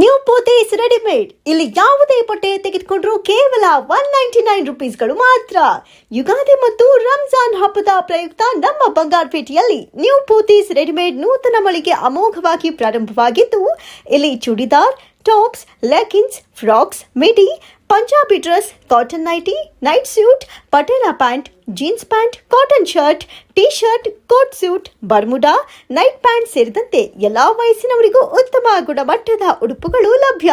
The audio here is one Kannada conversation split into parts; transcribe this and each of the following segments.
ನ್ಯೂ ಪೋತೇಸ್ ರೆಡಿಮೇಡ್ ಇಲ್ಲಿ ಯಾವುದೇ ಬಟ್ಟೆ ತೆಗೆದುಕೊಂಡ್ರು ಕೇವಲ ಒನ್ ನೈಂಟಿ ನೈನ್ ರುಪೀಸ್ಗಳು ಮಾತ್ರ. ಯುಗಾದಿ ಮತ್ತು ರಂಜಾನ್ ಹಬ್ಬದ ಪ್ರಯುಕ್ತ ನಮ್ಮ ಬಂಗಾರಪೇಟೆಯಲ್ಲಿ ನ್ಯೂ ಪೋತೀಸ್ ರೆಡಿಮೇಡ್ ನೂತನ ಮಳಿಗೆ ಅಮೋಘವಾಗಿ ಪ್ರಾರಂಭವಾಗಿದ್ದು, ಇಲ್ಲಿ churidar, tops leggings frocks, midi Punjabi dress cotton nighty night suit Patiala pant jeans pant cotton shirt T shirt coat suit Bermuda night pant ಸೇರಿದಂತೆ ಎಲ್ಲಾ ವಯಸ್ಸಿನವರಿಗೂ ಉತ್ತಮ ಗುಣಮಟ್ಟದ ಉಡುಪುಗಳು ಲಭ್ಯ.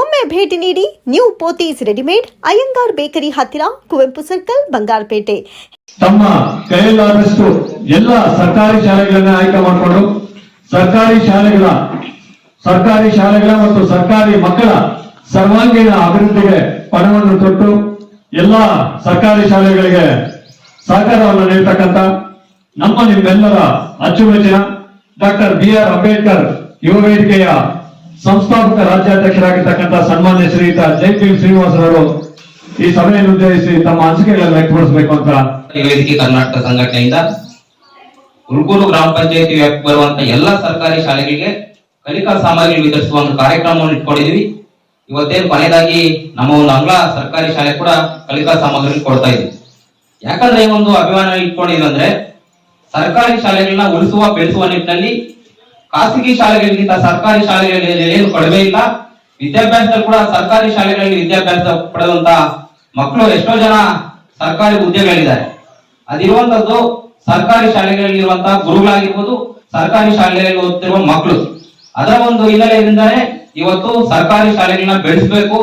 ಒಮ್ಮೆ ಭೇಟಿ ನೀಡಿ new Pothys readymade Iyengar bakery ಹತ್ತಿರ ಕುವೆಂಪು ಸರ್ಕಲ್, ಬಂಗಾರಪೇಟೆ. ತಮ್ಮ ಕೈಯಲ್ಲಾದಷ್ಟು ಎಲ್ಲ ಸರ್ಕಾರಿ ಶಾಲೆಗಳನ್ನ ಆಯ್ಕೆ ಮಾಡಿಕೊಂಡು ಸರ್ಕಾರಿ ಶಾಲೆಗಳ ಸರ್ಕಾರಿ ಶಾಲೆಗಳ ಮತ್ತು ಸರ್ಕಾರಿ ಮಕ್ಕಳ ಸರ್ವಾಂಗೀಣ ಅಭಿವೃದ್ಧಿಗೆ ಪಣವನ್ನು ತೊಟ್ಟು ಎಲ್ಲ ಸರ್ಕಾರಿ ಶಾಲೆಗಳಿಗೆ ಸಹಕಾರವನ್ನು ನೀಡತಕ್ಕಂತ ನಮ್ಮ ನಿಮ್ಮೆಲ್ಲರ ಅಚ್ಚುಮೆಚ್ಚಿನ ಡಾಕ್ಟರ್ ಬಿ ಆರ್ ಅಂಬೇಡ್ಕರ್ ಯುವ ವೇದಿಕೆಯ ಸಂಸ್ಥಾಪಕ ರಾಜ್ಯಾಧ್ಯಕ್ಷರಾಗಿರ್ತಕ್ಕಂಥ ಸನ್ಮಾನ್ಯ ಶ್ರೀಯುತ ಜೈ ಪಿ ಶ್ರೀನಿವಾಸರವರು ಈ ಸಭೆಯನ್ನು ಉದ್ದೇಶಿಸಿ ತಮ್ಮ ಅನಿಸಿಕೆಗಳನ್ನು ವ್ಯಕ್ತಪಡಿಸಬೇಕು ಅಂತ. ವೇದಿಕೆ ಕರ್ನಾಟಕ ಸಂಘಟನೆಯಿಂದ ಹುಲ್ಗೂರು ಗ್ರಾಮ ಪಂಚಾಯತಿ ವ್ಯಾಪ್ತಿ ಎಲ್ಲ ಸರ್ಕಾರಿ ಶಾಲೆಗಳಿಗೆ ಕಲಿಕಾ ಸಾಮಗ್ರಿ ವಿತರಿಸುವ ಒಂದು ಕಾರ್ಯಕ್ರಮವನ್ನು ಇಟ್ಕೊಂಡಿದೀವಿ ಇವತ್ತೇನು ಕೊನೆಯದಾಗಿ ನಮ್ಮ ಒಂದು ಆಂಗ್ಲ ಸರ್ಕಾರಿ ಶಾಲೆ ಕೂಡ ಕಲಿಕಾ ಸಾಮಗ್ರಿ ಕೊಡ್ತಾ ಇದೆ. ಯಾಕಂದ್ರೆ ಈ ಒಂದು ಅಭಿಮಾನ ಇಟ್ಕೊಂಡಿದ್ವಿ ಅಂದ್ರೆ ಸರ್ಕಾರಿ ಶಾಲೆಗಳನ್ನ ಉಳಿಸುವ, ಬೆಳೆಸುವ ನಿಟ್ಟಿನಲ್ಲಿ ಖಾಸಗಿ ಶಾಲೆಗಳಿಗಿಂತ ಸರ್ಕಾರಿ ಶಾಲೆಗಳಲ್ಲಿ ಏನು ಕಡಿಮೆ ಇಲ್ಲ. ವಿದ್ಯಾಭ್ಯಾಸದಲ್ಲಿ ಕೂಡ ಸರ್ಕಾರಿ ಶಾಲೆಗಳಲ್ಲಿ ವಿದ್ಯಾಭ್ಯಾಸ ಪಡೆದಂತ ಮಕ್ಕಳು ಎಷ್ಟೋ ಜನ ಸರ್ಕಾರಿ ಹುದ್ದೆಗಳಿದ್ದಾರೆ ಅದಿರುವಂತದ್ದು ಸರ್ಕಾರಿ ಶಾಲೆಗಳಲ್ಲಿ ಇರುವಂತಹ ಗುರುಗಳಾಗಿರ್ಬೋದು, ಸರ್ಕಾರಿ ಶಾಲೆಯಲ್ಲಿ ಓದ್ತಿರುವ ಮಕ್ಕಳು. ಅದರ ಒಂದು ಹಿನ್ನೆಲೆಯಿಂದಾನೆ ಇವತ್ತು ಸರ್ಕಾರಿ ಶಾಲೆಗಳನ್ನ ಬೆಳೆಸಬೇಕು.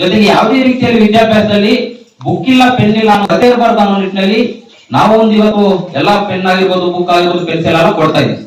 ಜೊತೆಗೆ ಯಾವುದೇ ರೀತಿಯಲ್ಲಿ ವಿದ್ಯಾಭ್ಯಾಸದಲ್ಲಿ ಬುಕ್ ಇಲ್ಲ ಪೆನ್ ಇಲ್ಲ ಅನ್ನೋ ಕತೆ ಇರಬಾರ್ದು ಅನ್ನೋ ನಿಟ್ಟಿನಲ್ಲಿ ನಾವು ಒಂದು ಇವತ್ತು ಎಲ್ಲಾ ಪೆನ್ ಆಗಿರ್ಬೋದು ಬುಕ್ ಆಗಿರ್ಬೋದು ಪೆನ್ಸಿಲ್ ಎಲ್ಲ ಕೊಡ್ತಾ ಇದ್ದೀವಿ.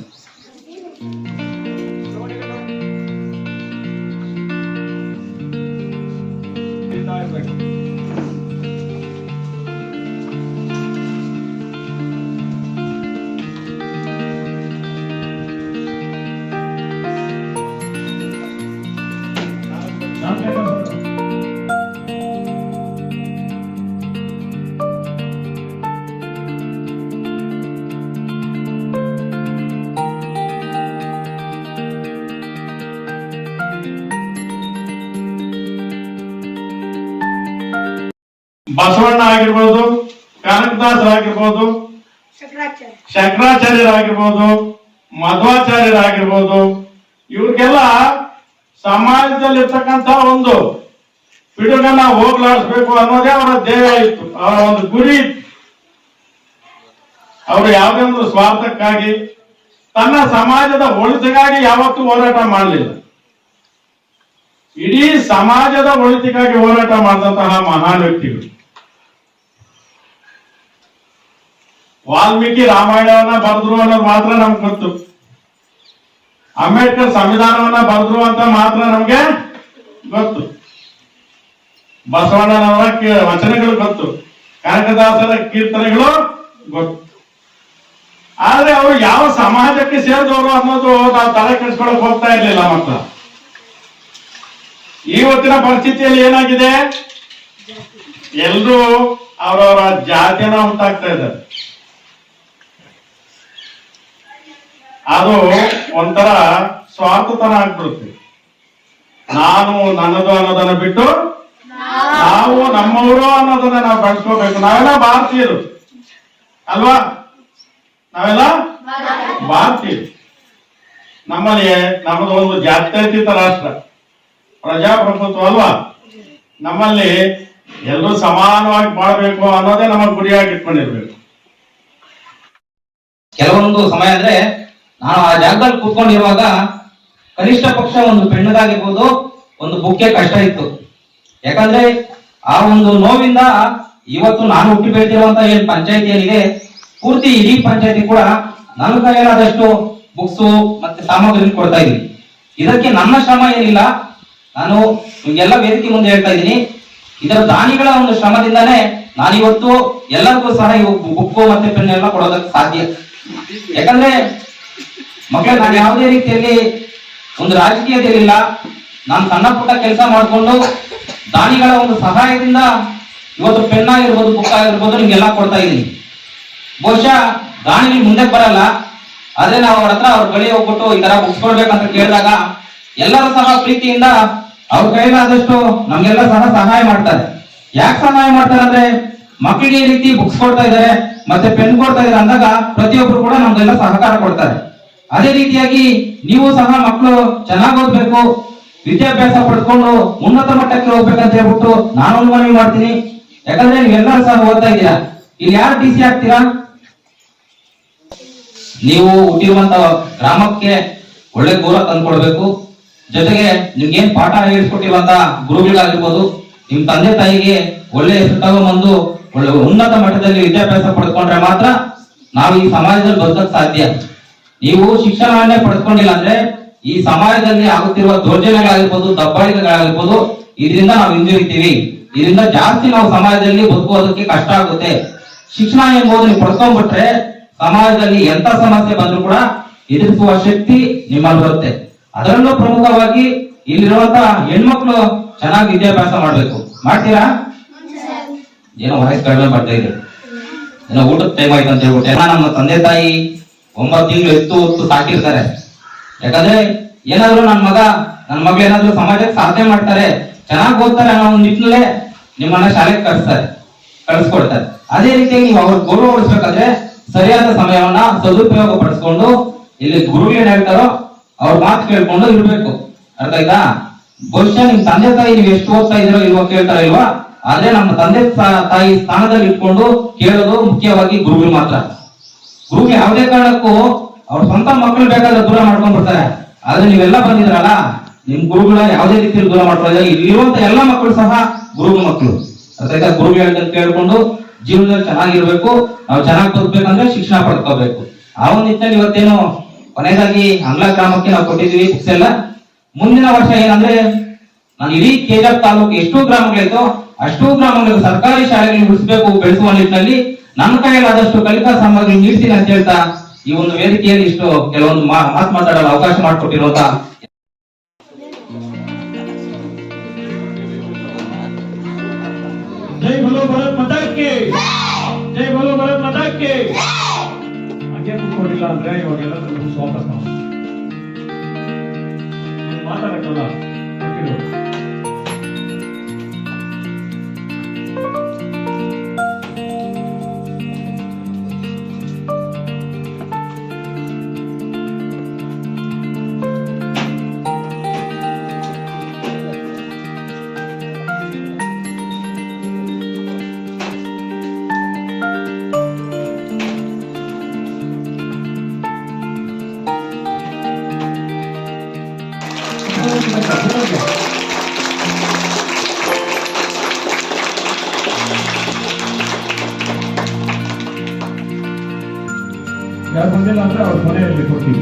ಬಸವಣ್ಣ ಆಗಿರ್ಬೋದು ಕನಕದಾಸರಾಗಿರ್ಬೋದು ಶಂಕರಾಚಾರ್ಯರಾಗಿರ್ಬೋದು ಮಧ್ವಾಚಾರ್ಯರಾಗಿರ್ಬೋದು ಇವ್ರಿಗೆಲ್ಲ ಸಮಾಜದಲ್ಲಿರ್ತಕ್ಕಂಥ ಒಂದು ಪಿಡುಗನ್ನ ಹೋಗ್ಲಾಡಿಸ್ಬೇಕು ಅನ್ನೋದೇ ಅವರ ಧ್ಯೇಯ ಇತ್ತು ಅವರ ಒಂದು ಗುರಿ ಇತ್ತು. ಅವರು ಯಾವುದೇ ಒಂದು ಸ್ವಾರ್ಥಕ್ಕಾಗಿ ತನ್ನ ಸಮಾಜದ ಒಳಿತಿಗಾಗಿ ಯಾವತ್ತೂ ಹೋರಾಟ ಮಾಡಲಿಲ್ಲ. ಇಡೀ ಸಮಾಜದ ಒಳಿತಿಗಾಗಿ ಹೋರಾಟ ಮಾಡಿದಂತಹ ಮಹಾನ್ ವ್ಯಕ್ತಿಗಳು. ವಾಲ್ಮೀಕಿ ರಾಮಾಯಣವನ್ನ ಬರೆದ್ರು ಅನ್ನೋದು ಮಾತ್ರ ನಮ್ಗೆ ಗೊತ್ತು. ಅಂಬೇಡ್ಕರ್ ಸಂವಿಧಾನವನ್ನ ಬರೆದ್ರು ಅಂತ ಮಾತ್ರ ನಮ್ಗೆ ಗೊತ್ತು. ಬಸವಣ್ಣನವರ ವಚನಗಳು ಗೊತ್ತು. ಕನಕದಾಸರ ಕೀರ್ತನೆಗಳು ಗೊತ್ತು. ಆದ್ರೆ ಅವರು ಯಾವ ಸಮಾಜಕ್ಕೆ ಸೇರಿದವರು ಅನ್ನೋದು ನಾವು ತಲೆ ಕೆಡಿಸ್ಕೊಳಕ್ ಹೋಗ್ತಾ ಇರ್ಲಿಲ್ಲ ಮಾತ್ರ. ಇವತ್ತಿನ ಪರಿಸ್ಥಿತಿಯಲ್ಲಿ ಏನಾಗಿದೆ? ಎಲ್ರೂ ಅವರವರ ಜಾತಿಯನ್ನ ಹುಟ್ಟಾಗ್ತಾ ಇದ್ದಾರೆ. ಅದು ಒಂಥರ ಸ್ವಾರ್ಥತನ ಆಗ್ಬಿಡುತ್ತೆ. ನಾನು ನನ್ನದು ಅನ್ನೋದನ್ನ ಬಿಟ್ಟು ನಾವು ನಮ್ಮವರು ಅನ್ನೋದನ್ನ ನಾವು ಬಳಸ್ಕೋಬೇಕು. ನಾವೆಲ್ಲ ಭಾರತೀಯರು. ಅಲ್ವಾ? ನಾವೆಲ್ಲ ಭಾರತೀಯರು. ನಮ್ಮಲ್ಲಿ ನಮ್ಮದು ಒಂದು ಜಾತ್ಯತೀತ ರಾಷ್ಟ್ರ. ಪ್ರಜಾಪ್ರಭುತ್ವ ಅಲ್ವಾ? ನಮ್ಮಲ್ಲಿ ಎಲ್ಲರೂ ಸಮಾನವಾಗಿ ಬಾಳ್ಬೇಕು ಅನ್ನೋದೇ ನಮ್ಮ ಗುರಿಯಾಗಿ ಇಟ್ಕೊಂಡಿರ್ಬೇಕು ಕೆಲವೊಂದು ಸಮಯ ಅಂದ್ರೆ ನಾನು ಆ ಜಾಗದಲ್ಲಿ ಕೂತ್ಕೊಂಡಿರುವಾಗ ಕನಿಷ್ಠ ಪಕ್ಷ ಒಂದು ಪೆಣ್ಣದಾಗಿರ್ಬೋದು ಒಂದು ಬುಕ್ಕೆ ಕಷ್ಟ ಇತ್ತು. ಯಾಕಂದ್ರೆ ಆ ಒಂದು ನೋವಿಂದ ಇವತ್ತು ನಾನು ಹುಟ್ಟಿ ಬೆಳೆದಿರುವಂತ ಏನ್ ಪಂಚಾಯತಿ ಏನಿದೆ ಪೂರ್ತಿ ಇಡೀ ಪಂಚಾಯತಿ ಕೂಡ ನನ್ನ ಕೈಯಲ್ಲಾದಷ್ಟು ಬುಕ್ಸು ಮತ್ತೆ ಸಾಮಗ್ರಿ ಕೊಡ್ತಾ ಇದ್ದೀನಿ. ಇದಕ್ಕೆ ನನ್ನ ಶ್ರಮ ಏನಿಲ್ಲ, ನಾನು ನಿಮ್ಗೆಲ್ಲ ವೇದಿಕೆ ಮುಂದೆ ಹೇಳ್ತಾ ಇದ್ದೀನಿ. ಇದರ ದಾನಿಗಳ ಒಂದು ಶ್ರಮದಿಂದಾನೇ ನಾನಿವತ್ತು ಎಲ್ಲರಿಗೂ ಸಹ ಬುಕ್ಕು ಮತ್ತೆ ಪೆನ್ ಎಲ್ಲ ಕೊಡೋದಕ್ಕೆ ಸಾಧ್ಯ. ಯಾಕಂದ್ರೆ ಮಕ್ಕಳೇ ನಾನು ಯಾವುದೇ ರೀತಿಯಲ್ಲಿ ಒಂದು ರಾಜಕೀಯದಲ್ಲಿಲ್ಲ. ನಾನು ಸಣ್ಣ ಪುಟ್ಟ ಕೆಲಸ ಮಾಡಿಕೊಂಡು ದಾನಿಗಳ ಒಂದು ಸಹಾಯದಿಂದ ಇವತ್ತು ಪೆನ್ ಆಗಿರ್ಬೋದು ಬುಕ್ ಆಗಿರ್ಬೋದು ನಿಮ್ಗೆಲ್ಲ ಕೊಡ್ತಾ ಇದ್ದೀನಿ. ಬಹುಶಃ ದಾನಿಗಳು ಮುಂದೆ ಬರಲ್ಲ. ಆದ್ರೆ ನಾವು ಅವ್ರ ಹತ್ರ ಅವ್ರ ಬಳಿ ಹೋಗ್ಬಿಟ್ಟು ಈ ತರ ಬುಕ್ಸ್ ಕೊಡ್ಬೇಕಂತ ಕೇಳಿದಾಗ ಎಲ್ಲರೂ ಸಹ ಪ್ರೀತಿಯಿಂದ ಅವ್ರ ಕೈಲಾದಷ್ಟು ನಮ್ಗೆಲ್ಲ ಸಹ ಸಹಾಯ ಮಾಡ್ತಾರೆ. ಯಾಕೆ ಸಹಾಯ ಮಾಡ್ತಾರೆ ಅಂದ್ರೆ ಮಕ್ಕಳಿಗೆ ಈ ರೀತಿ ಬುಕ್ಸ್ ಕೊಡ್ತಾ ಇದಾರೆ ಮತ್ತೆ ಪೆನ್ ಕೊಡ್ತಾ ಇದಾರೆ ಅಂದಾಗ ಪ್ರತಿಯೊಬ್ರು ಕೂಡ ನಮ್ಗೆಲ್ಲ ಸಹಕಾರ ಕೊಡ್ತಾರೆ. ಅದೇ ರೀತಿಯಾಗಿ ನೀವು ಸಹ ಮಕ್ಕಳು ಚೆನ್ನಾಗಿ ಓದ್ಬೇಕು, ವಿದ್ಯಾಭ್ಯಾಸ ಪಡ್ಕೊಂಡು ಉನ್ನತ ಮಟ್ಟಕ್ಕೆ ಹೋಗ್ಬೇಕಂತ ಹೇಳ್ಬಿಟ್ಟು ನಾನು ಮನವಿ ಮಾಡ್ತೀನಿ. ಯಾಕಂದ್ರೆ ನೀವೆಲ್ಲರೂ ಸಹ ಓದ್ತಾ ಇದ್ದೀರಾ? ಇಲ್ಲಿ ಯಾರು ಡಿ ಸಿ ಆಗ್ತೀರಾ? ನೀವು ಹುಟ್ಟಿರುವಂತ ಗ್ರಾಮಕ್ಕೆ ಒಳ್ಳೆ ಗೌರವ ತಂದ್ಕೊಡ್ಬೇಕು. ಜೊತೆಗೆ ನಿಮ್ಗೇನ್ ಪಾಠ ಹೇಳಿಸ್ಕೊಟ್ಟಿರುವಂತ ಗುರುಗಳಾಗಿರ್ಬೋದು ನಿಮ್ ತಂದೆ ತಾಯಿಗೆ ಒಳ್ಳೆ ಹೆಸರು ತಗೊಂಬಂದು ಒಳ್ಳೆ ಉನ್ನತ ಮಟ್ಟದಲ್ಲಿ ವಿದ್ಯಾಭ್ಯಾಸ ಪಡ್ಕೊಂಡ್ರೆ ಮಾತ್ರ ನಾವು ಈ ಸಮಾಜದಲ್ಲಿ ಬದುಕಕ್ ಸಾಧ್ಯ. ನೀವು ಶಿಕ್ಷಣವನ್ನೇ ಪಡೆದುಕೊಂಡಿಲ್ಲ ಅಂದ್ರೆ ಈ ಸಮಾಜದಲ್ಲಿ ಆಗುತ್ತಿರುವ ದೌರ್ಜನ್ಯಗಳಾಗಿರ್ಬೋದು, ದಬ್ಬಾಳಿಕೆಗಳಾಗಿರ್ಬೋದು, ಇದರಿಂದ ನಾವು ಹಿಂದಿರಿತೀವಿ ಇದರಿಂದ ಜಾಸ್ತಿ ನಾವು ಸಮಾಜದಲ್ಲಿ ಬದುಕೋದಕ್ಕೆ ಕಷ್ಟ ಆಗುತ್ತೆ. ಶಿಕ್ಷಣ ಎಂಬುದು ನೀವು ಪಡ್ಕೊಂಡ್ಬಿಟ್ರೆ ಸಮಾಜದಲ್ಲಿ ಎಂತ ಸಮಸ್ಯೆ ಬಂದ್ರು ಕೂಡ ಎದುರಿಸುವ ಶಕ್ತಿ ನಿಮ್ಮಲ್ಲಿ ಬರುತ್ತೆ. ಅದರಲ್ಲೂ ಪ್ರಮುಖವಾಗಿ ಇಲ್ಲಿರುವಂತ ಹೆಣ್ಮಕ್ಳು ಚೆನ್ನಾಗಿ ವಿದ್ಯಾಭ್ಯಾಸ ಮಾಡ್ಬೇಕು. ಮಾಡ್ತೀರಾ? ಏನೋ ವಯಸ್ಸು ಕಡಿಮೆ ಬರ್ತಾ ಇದೆ ಏನೋ ಊಟದ ಟೈಮ್ ಆಯ್ತು ಅಂತ ಹೇಳ್ಬಿಟ್ಟು. ನಮ್ಮ ತಂದೆ ತಾಯಿ ಒಂಬತ್ತು ತಿಂಗಳು ಎತ್ತು ಹೊತ್ತು ಸಾಕಿರ್ತಾರೆ. ಯಾಕಂದ್ರೆ ಏನಾದ್ರು ನನ್ನ ಮಗ ನನ್ನ ಮಗಳು ಏನಾದ್ರು ಸಮಾಜಕ್ಕೆ ಸಾಧನೆ ಮಾಡ್ತಾರೆ, ಚೆನ್ನಾಗಿ ಓದ್ತಾರೆ ಅನ್ನೋ ಒಂದು ನಿಟ್ಟಿನಲ್ಲೇ ನಿಮ್ಮನ್ನ ಶಾಲೆಗೆ ಕಳಿಸ್ತಾರೆ, ಕಳಿಸ್ಕೊಡ್ತಾರೆ. ಅದೇ ರೀತಿಯಾಗಿ ನೀವು ಅವ್ರ ಗೌರವ ಉಳಿಸ್ಬೇಕಾದ್ರೆ ಸರಿಯಾದ ಸಮಯವನ್ನ ಸದುಪಯೋಗ ಪಡಿಸ್ಕೊಂಡು ಇಲ್ಲಿ ಗುರು ಏನ್ ಹೇಳ್ತಾರೋ ಅವ್ರ ಮಾತು ಕೇಳ್ಕೊಂಡು ಇರ್ಬೇಕು. ಅರ್ಥ ಆಯ್ತಾ? ಬಹುಶಃ ನಿಮ್ ತಂದೆ ತಾಯಿ ನೀವು ಎಷ್ಟು ಓದ್ತಾ ಇದ್ರೋ ಇಲ್ವೋ ಕೇಳ್ತಾರ ಇಲ್ವಾ, ಆದ್ರೆ ನಮ್ಮ ತಂದೆ ತಾಯಿ ಸ್ಥಾನದಲ್ಲಿ ಇಟ್ಕೊಂಡು ಕೇಳೋದು ಮುಖ್ಯವಾಗಿ ಗುರುಗಳು ಮಾತ್ರ. ಗುರುಗಳು ಯಾವುದೇ ಕಾರಣಕ್ಕೂ ಅವ್ರ ಸ್ವಂತ ಮಕ್ಕಳು ಬೇಕಾದ್ರೆ ದೂರ ಮಾಡ್ಕೊಂಡ್ ಬರ್ತಾರೆ ಆದ್ರೆ ನೀವೆಲ್ಲ ಬಂದಿದ್ರಲ್ಲ, ನಿಮ್ ಗುರುಗಳ ಯಾವುದೇ ರೀತಿಯಲ್ಲಿ ದೂರ ಮಾಡ್ಕೊಳ್ಳೋದಿಲ್ಲ ಇಲ್ಲಿರುವಂತ ಎಲ್ಲ ಮಕ್ಕಳು ಸಹ ಗುರು ಮಕ್ಕಳು. ಅದರಿಂದ ಗುರು ಅಂತ ಕೇಳ್ಕೊಂಡು ಜೀವನದಲ್ಲಿ ಚೆನ್ನಾಗಿರ್ಬೇಕು. ನಾವು ಚೆನ್ನಾಗಿ ಬದುಕಬೇಕಂದ್ರೆ ಶಿಕ್ಷಣ ಪಡ್ಕೋಬೇಕು. ಆ ಒಂದು ನಿಟ್ಟಿನಲ್ಲಿ ಇವತ್ತೇನು ಕೊನೆಯದಾಗಿ ಅಂಗ್ಲ ಗ್ರಾಮಕ್ಕೆ ನಾವು ಕೊಟ್ಟಿದ್ವಿ ಬುಕ್ಸ್ ಎಲ್ಲ. ಮುಂದಿನ ವರ್ಷ ಏನಂದ್ರೆ, ನಾನು ಇಡೀ ಕೇಜಾಪ್ ತಾಲೂಕು ಎಷ್ಟು ಗ್ರಾಮಗಳಿತ್ತು, ಅಷ್ಟು ಗ್ರಾಮಗಳಿಗೆ ಸರ್ಕಾರಿ ಶಾಲೆಗಳಿಗೆ ಉಳಿಸಬೇಕು, ಬೆಳೆಸುವ ನಿಟ್ಟಿನಲ್ಲಿ ನನ್ನ ಕೈಯಲ್ಲಾದಷ್ಟು ಕಲಿಕಾ ಸಾಮಗ್ರಿ ನೀಡ್ತೀನಿ ಅಂತ ಹೇಳ್ತಾ ಈ ಒಂದು ವೇದಿಕೆಯಲ್ಲಿ ಇಷ್ಟು ಕೆಲವೊಂದು ಮಾತು ಮಾತಾಡಲು ಅವಕಾಶ ಮಾಡಿಕೊಟ್ಟಿರುವಂತ ಜೈ ಬಲೋ ಭರತ್ ಮತಕ್ಕೆ. ಜೈ ಬಲೋ ಭರತ್ ಮತಕ್ಕೆ. ಹಂಗೆ ಕೂತ್ಕೊಂಡಿಲ್ಲ ಅಂದ್ರೆ ಇವಾಗೆಲ್ಲ ಸ್ವಲ್ಪ ನಾವು ಮಾತಾಡಕ್ಕಲ್ಲ. ಯಾರು ಬಂದಿಲ್ಲ ಅಂದ್ರೆ ಅವ್ರ ಮನೆಯಲ್ಲಿ ಕೊಡ್ತೀವಿ.